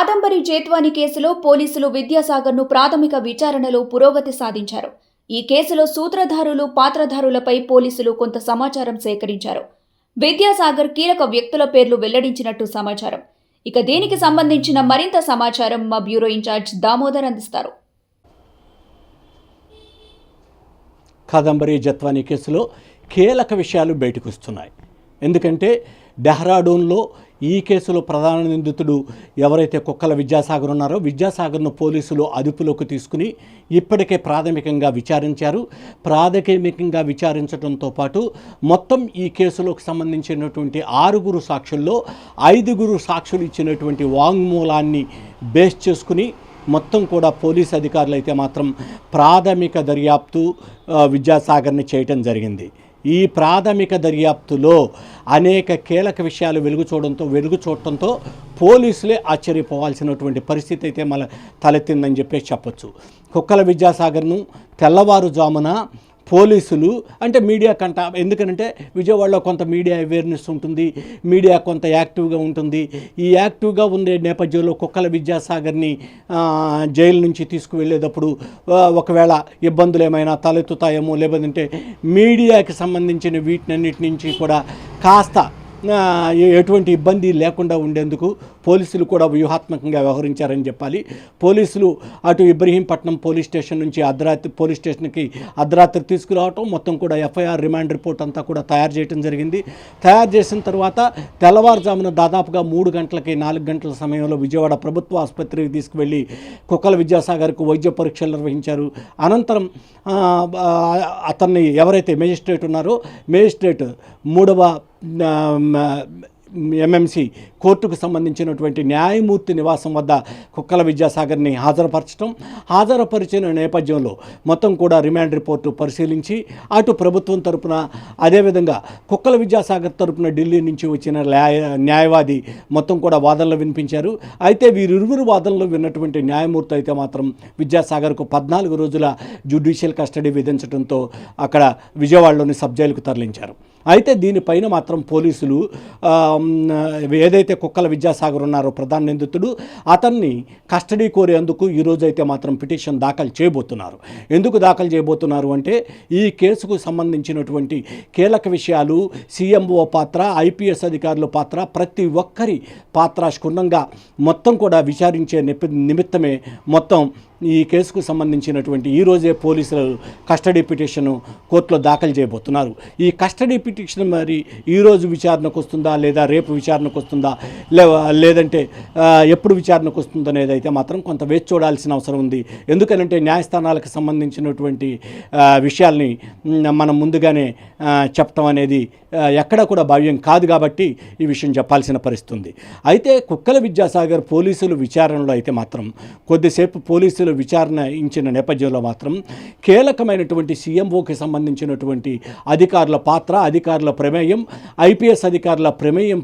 కాదంబరి జేత్వాని కేసులో పోలీసులు విద్యాసాగర్ను ప్రాథమిక విచారణలో పురోగతి సాధించారు. ఈ కేసులో సూత్రధారులు పాత్రధారులపై పోలీసులు కొంత సమాచారం సేకరించారు. విద్యాసాగర్ కీలక వ్యక్తుల పేర్లు వెల్లడించినట్టు సమాచారం. ఇక దీనికి సంబంధించిన మరింత సమాచారం మా బ్యూరో ఇన్ఛార్జ్ దామోదర్ అందిస్తారు. కాదంబరి జత్వాని కేసులో కీలక విషయాలు బయటకు వస్తున్నాయి ఎందుకంటే డెహ్రాడూన్లో ఈ కేసులో ప్రధాన నిందితుడు ఎవరైతే కుక్కల విద్యాసాగర్ ఉన్నారో విద్యాసాగర్ను పోలీసులు అదుపులోకి తీసుకుని ఇప్పటికే ప్రాథమికంగా విచారించారు. ప్రాథమికంగా విచారించడంతో పాటు మొత్తం ఈ కేసులోకి సంబంధించినటువంటి ఆరుగురు సాక్షుల్లో ఐదుగురు సాక్షులు ఇచ్చినటువంటి వాంగ్మూలాన్ని బేస్ చేసుకుని మొత్తం కూడా పోలీస్ అధికారులు అయితే మాత్రం ప్రాథమిక దర్యాప్తు విద్యాసాగర్ని చేయటం జరిగింది. ఈ ప్రాథమిక దర్యాప్తులో అనేక కీలక విషయాలు వెలుగు చూడడంతో వెలుగు చూడటంతో పోలీసులే ఆశ్చర్యపోవాల్సినటువంటి పరిస్థితి అయితే మన తలెత్తిందని చెప్పేసి చెప్పొచ్చు. కుక్కల విద్యాసాగర్ను తెల్లవారుజామున పోలీసులు అంటే మీడియా కంట ఎందుకంటే విజయవాడలో కొంత మీడియా అవేర్నెస్ ఉంటుంది మీడియా కొంత యాక్టివ్గా ఉంటుంది. ఈ యాక్టివ్గా ఉండే నేపథ్యంలో కుక్కల విద్యాసాగర్ని జైలు నుంచి తీసుకువెళ్ళేటప్పుడు ఒకవేళ ఇబ్బందులు ఏమైనా తలెత్తుతాయేమో లేదంటే మీడియాకి సంబంధించిన వీటినన్నిటి నుంచి కూడా కాస్త ఎటువంటి ఇబ్బంది లేకుండా ఉండేందుకు పోలీసులు కూడా వ్యూహాత్మకంగా వ్యవహరించారని చెప్పాలి. పోలీసులు అటు ఇబ్రహీంపట్నం పోలీస్ స్టేషన్ నుంచి అర్ధరాత్రి పోలీస్ స్టేషన్కి అర్ధరాత్రి తీసుకురావటం మొత్తం కూడా ఎఫ్ఐఆర్ రిమాండ్ రిపోర్ట్ అంతా కూడా తయారు చేయడం జరిగింది. తయారు చేసిన తర్వాత తెల్లవారుజామున దాదాపుగా మూడు గంటలకి నాలుగు గంటల సమయంలో విజయవాడ ప్రభుత్వ ఆసుపత్రికి తీసుకువెళ్ళి కుక్కల విద్యాసాగర్కు వైద్య పరీక్షలు నిర్వహించారు. అనంతరం అతన్ని ఎవరైతే మేజిస్ట్రేట్ ఉన్నారో మేజిస్ట్రేట్ మూడవ ఎంఎంసి కోర్టుకు సంబంధించినటువంటి న్యాయమూర్తి నివాసం వద్ద కుక్కల విద్యాసాగర్ని హాజరుపరచడం హాజరుపరిచిన నేపథ్యంలో మొత్తం కూడా రిమాండ్ రిపోర్టు పరిశీలించి అటు ప్రభుత్వం తరపున అదేవిధంగా కుక్కల విద్యాసాగర్ తరపున ఢిల్లీ నుంచి వచ్చిన న్యాయ న్యాయవాది మొత్తం కూడా వాదనలు వినిపించారు. అయితే వీరిరువురు వాదనలు విన్నటువంటి న్యాయమూర్తి అయితే మాత్రం విద్యాసాగర్కు పద్నాలుగు రోజుల జ్యుడిషియల్ కస్టడీ విధించడంతో అక్కడ విజయవాడలోని సబ్ జైలుకు తరలించారు. అయితే దీనిపైన మాత్రం పోలీసులు ఏదైతే కుక్కల విద్యాసాగర్ ఉన్నారో ప్రధాన నిందితుడు అతన్ని కస్టడీ కోరేందుకు ఈరోజు అయితే మాత్రం పిటిషన్ దాఖలు చేయబోతున్నారు. ఎందుకు దాఖలు చేయబోతున్నారు అంటే ఈ కేసుకు సంబంధించినటువంటి కీలక విషయాలు సీఎంఓ పాత్ర ఐపీఎస్ అధికారుల పాత్ర ప్రతి ఒక్కరి పాత్ర క్షుణ్ణంగా మొత్తం కూడా విచారించే నిపి నిమిత్తమే మొత్తం ఈ కేసుకు సంబంధించినటువంటి ఈరోజే పోలీసులు కస్టడీ పిటిషన్ కోర్టులో దాఖలు చేయబోతున్నారు. ఈ కస్టడీ పిటిషన్ మరి ఈరోజు విచారణకు వస్తుందా లేదా రేపు విచారణకు వస్తుందా లేదంటే ఎప్పుడు విచారణకు వస్తుందో అనేది అయితే మాత్రం కొంత వేచి చూడాల్సిన అవసరం ఉంది. ఎందుకనంటే న్యాయస్థానాలకు సంబంధించినటువంటి విషయాల్ని మనం ముందుగానే చెప్పటం అనేది ఎక్కడా కూడా భావ్యం కాదు కాబట్టి ఈ విషయం చెప్పాల్సిన పరిస్థితి ఉంది. అయితే కుక్కల విద్యాసాగర్ పోలీసులు విచారణలో అయితే మాత్రం కొద్దిసేపు పోలీసులు విచారణ ఇచ్చిన నేపథ్యంలో మాత్రం కీలకమైనటువంటి సీఎంఓకి సంబంధించినటువంటి అధికారుల పాత్ర అధికారుల ప్రమేయం ఐపీఎస్ అధికారుల ప్రమేయం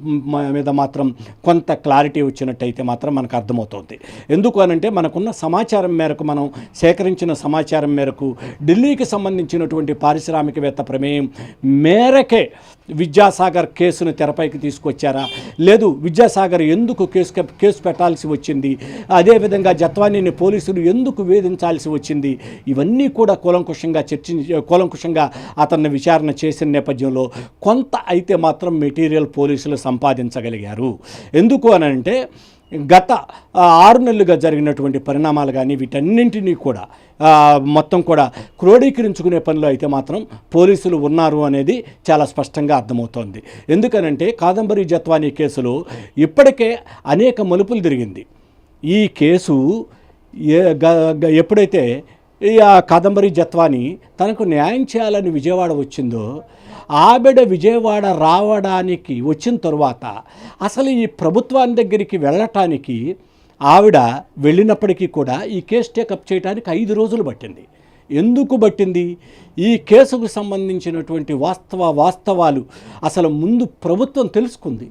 మీద మాత్రం కొంత క్లారిటీ వచ్చినట్టయితే మాత్రం మనకు అర్థమవుతుంది. ఎందుకు అనంటే మనకున్న సమాచారం మేరకు మనం సేకరించిన సమాచారం మేరకు ఢిల్లీకి సంబంధించినటువంటి పారిశ్రామికవేత్త ప్రమేయం మేరకే విద్యాసాగర్ కేసును తెరపైకి తీసుకొచ్చారా? లేదు విద్యాసాగర్ ఎందుకు కేసు కేసు పెట్టాల్సి వచ్చింది? అదేవిధంగా జత్వానీని పోలీసులు ఎందుకు వేధించాల్సి వచ్చింది? ఇవన్నీ కూడా కూలంకుషంగా చర్చించి కూలంకుషంగా అతన్ని విచారణ చేసిన నేపథ్యంలో కొంత అయితే మాత్రం మెటీరియల్ పోలీసులు సంపాదించగలిగారు. ఎందుకు అని అంటే గత ఆరు నెలలుగా జరిగినటువంటి పరిణామాలు కానీ వీటన్నింటినీ కూడా మొత్తం కూడా క్రోడీకరించుకునే పనిలో అయితే మాత్రం పోలీసులు ఉన్నారు అనేది చాలా స్పష్టంగా అర్థమవుతోంది. ఎందుకనంటే కాదంబరి జత్వానీ కేసులో ఇప్పటికే అనేక మలుపులు తిరిగింది. ఈ కేసు ఏ గ- ఎప్పుడైతే ఈ ఆ కాదంబరి జత్వాని తనకు న్యాయం చేయాలని విజయవాడ వచ్చిందో ఆవిడ విజయవాడ రావడానికి వచ్చిన తరువాత అసలు ఈ ప్రభుత్వాన్ని దగ్గరికి వెళ్ళటానికి ఆవిడ వెళ్ళినప్పటికీ కూడా ఈ కేసు టేకప్ చేయడానికి ఐదు రోజులు పట్టింది. ఎందుకు పట్టింది? ఈ కేసుకు సంబంధించినటువంటి వాస్తవ వాస్తవాలు అసలు ముందు ప్రభుత్వం తెలుసుకుంది.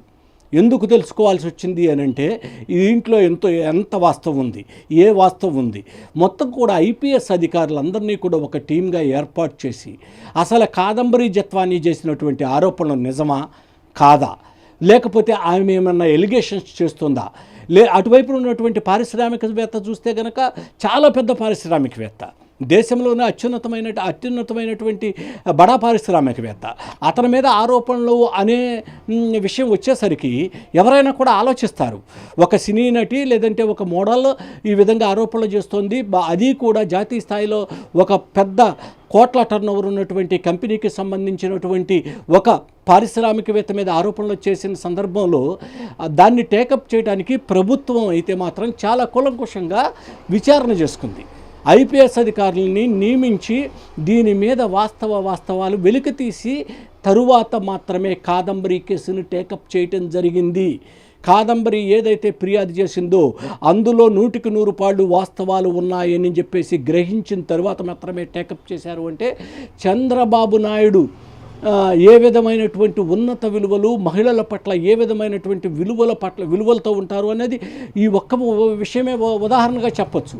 ఎందుకు తెలుసుకోవాల్సి వచ్చింది అని అంటే దీంట్లో ఎంతో ఎంత వాస్తవం ఉంది ఏ వాస్తవం ఉంది. మొత్తం కూడా ఐపీఎస్ అధికారులందరినీ కూడా ఒక టీంగా ఏర్పాటు చేసి అసలు కాదంబరి జత్వానీ చేసినటువంటి ఆరోపణలు నిజమా? కాదా? లేకపోతే ఆమె ఏమన్నా ఎలిగేషన్స్ చేస్తుందా? లే అటువైపు ఉన్నటువంటి పారిశ్రామికవేత్త చూస్తే కనుక చాలా పెద్ద పారిశ్రామికవేత్త. దేశంలోనే అత్యున్నతమైన అత్యున్నతమైనటువంటి బడా పారిశ్రామికవేత్త. అతని మీద ఆరోపణలు అనే విషయం వచ్చేసరికి ఎవరైనా కూడా ఆలోచిస్తారు. ఒక సినీ నటి లేదంటే ఒక మోడల్ ఈ విధంగా ఆరోపణలు చేస్తోంది. అది కూడా జాతీయ స్థాయిలో ఒక పెద్ద కోట్ల టర్న్ ఓవర్ ఉన్నటువంటి కంపెనీకి సంబంధించినటువంటి ఒక పారిశ్రామికవేత్త మీద ఆరోపణలు చేసిన సందర్భంలో దాన్ని టేకప్ చేయడానికి ప్రభుత్వం అయితే మాత్రం చాలా కూలంకుషంగా విచారణ చేసుకుంది. ఐపీఎస్ అధికారులని నియమించి దీని మీద వాస్తవ వాస్తవాలు వెలికి తీసి తరువాత మాత్రమే కాదంబరి కేసును టేకప్ చేయటం జరిగింది. కాదంబరి ఏదైతే ఫిర్యాదు చేసిందో అందులో నూటికి నూరు పాళ్ళు వాస్తవాలు ఉన్నాయని చెప్పేసి గ్రహించిన తర్వాత మాత్రమే టేకప్ చేశారు అంటే చంద్రబాబు నాయుడు ఏ విధమైనటువంటి ఉన్నత విలువలు మహిళల పట్ల ఏ విధమైనటువంటి విలువల పట్ల విలువలతో ఉంటారు అనేది ఈ ఒక్క విషయమే ఉదాహరణగా చెప్పొచ్చు.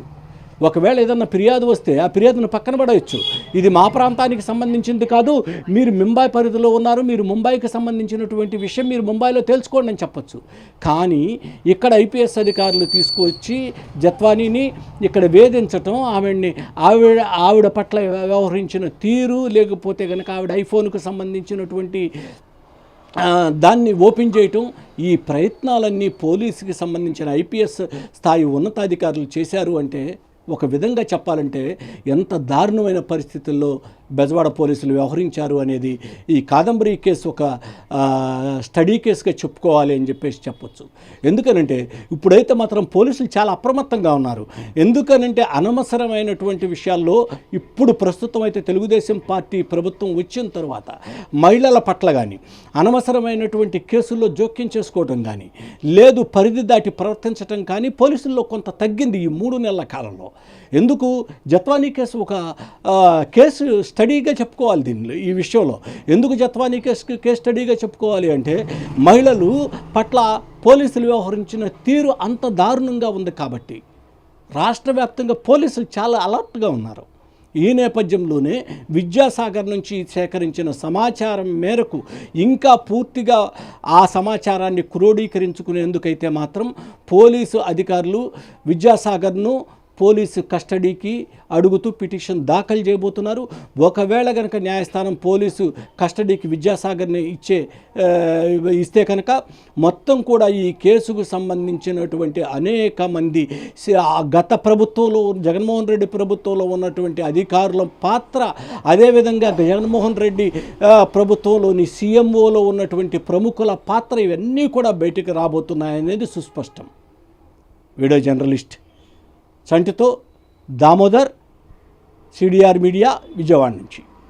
ఒకవేళ ఏదన్నా ఫిర్యాదు వస్తే ఆ ఫిర్యాదును పక్కన పడవచ్చు ఇది మా ప్రాంతానికి సంబంధించింది కాదు మీరు ముంబై పరిధిలో ఉన్నారు మీరు ముంబైకి సంబంధించినటువంటి విషయం మీరు ముంబైలో తెలుసుకోండి అని చెప్పొచ్చు. కానీ ఇక్కడ ఐపీఎస్ అధికారులు తీసుకువచ్చి జత్వానీని ఇక్కడ వేధించటం ఆవిడ్ని ఆవిడ ఆవిడ పట్ల వ్యవహరించిన తీరు లేకపోతే కనుక ఆవిడ ఐఫోన్కు సంబంధించినటువంటి దాన్ని ఓపెన్ చేయటం ఈ ప్రయత్నాలన్నీ పోలీసుకి సంబంధించిన ఐపీఎస్ స్థాయి ఉన్నతాధికారులు చేశారు అంటే ఒక విధంగా చెప్పాలంటే ఎంత దారుణమైన పరిస్థితుల్లో బెజవాడ పోలీసులు వ్యవహరించారు అనేది ఈ కాదంబరి కేసు ఒక స్టడీ కేసుగా చెప్పుకోవాలి అని చెప్పేసి చెప్పొచ్చు. ఎందుకనంటే ఇప్పుడైతే మాత్రం పోలీసులు చాలా అప్రమత్తంగా ఉన్నారు. ఎందుకనంటే అనవసరమైనటువంటి విషయాల్లో ఇప్పుడు ప్రస్తుతం అయితే తెలుగుదేశం పార్టీ ప్రభుత్వం వచ్చిన తర్వాత మహిళల పట్ల కానీ అనవసరమైనటువంటి కేసుల్లో జోక్యం చేసుకోవడం కానీ లేదు పరిధి దాటి ప్రవర్తించడం కానీ పోలీసుల్లో కొంత తగ్గింది ఈ మూడు నెలల కాలంలో. ఎందుకు? జత్వానీ కేసు ఒక కేసు స్టడీగా చెప్పుకోవాలి దీనిలో ఈ విషయంలో. ఎందుకు జత్వానీ కేసు కేస్ స్టడీగా చెప్పుకోవాలి అంటే మహిళలు పట్ల పోలీసులు వ్యవహరించిన తీరు అంత దారుణంగా ఉంది కాబట్టి. రాష్ట్ర వ్యాప్తంగా పోలీసులు చాలా అలర్ట్గా ఉన్నారు. ఈ నేపథ్యంలోనే విద్యాసాగర్ నుంచి సేకరించిన సమాచారం మేరకు ఇంకా పూర్తిగా ఆ సమాచారాన్ని క్రోడీకరించుకునేందుకైతే మాత్రం పోలీసు అధికారులు విద్యాసాగర్ను పోలీసు కస్టడీకి అడుగుతూ పిటిషన్ దాఖలు చేయబోతున్నారు. ఒకవేళ కనుక న్యాయస్థానం పోలీసు కస్టడీకి విద్యాసాగర్ని ఇచ్చే ఇస్తే కనుక మొత్తం కూడా ఈ కేసుకు సంబంధించినటువంటి అనేక మంది గత ప్రభుత్వంలో జగన్మోహన్ రెడ్డి ప్రభుత్వంలో ఉన్నటువంటి అధికారుల పాత్ర అదేవిధంగా జగన్మోహన్ రెడ్డి ప్రభుత్వంలోని సీఎంఓలో ఉన్నటువంటి ప్రముఖుల పాత్ర ఇవన్నీ కూడా బయటకు రాబోతున్నాయనేది సుస్పష్టం. వీడియో జర్నలిస్ట్ సంటితో దామోదర్ సిడిఆర్ మీడియా విజయవాడ నుంచి.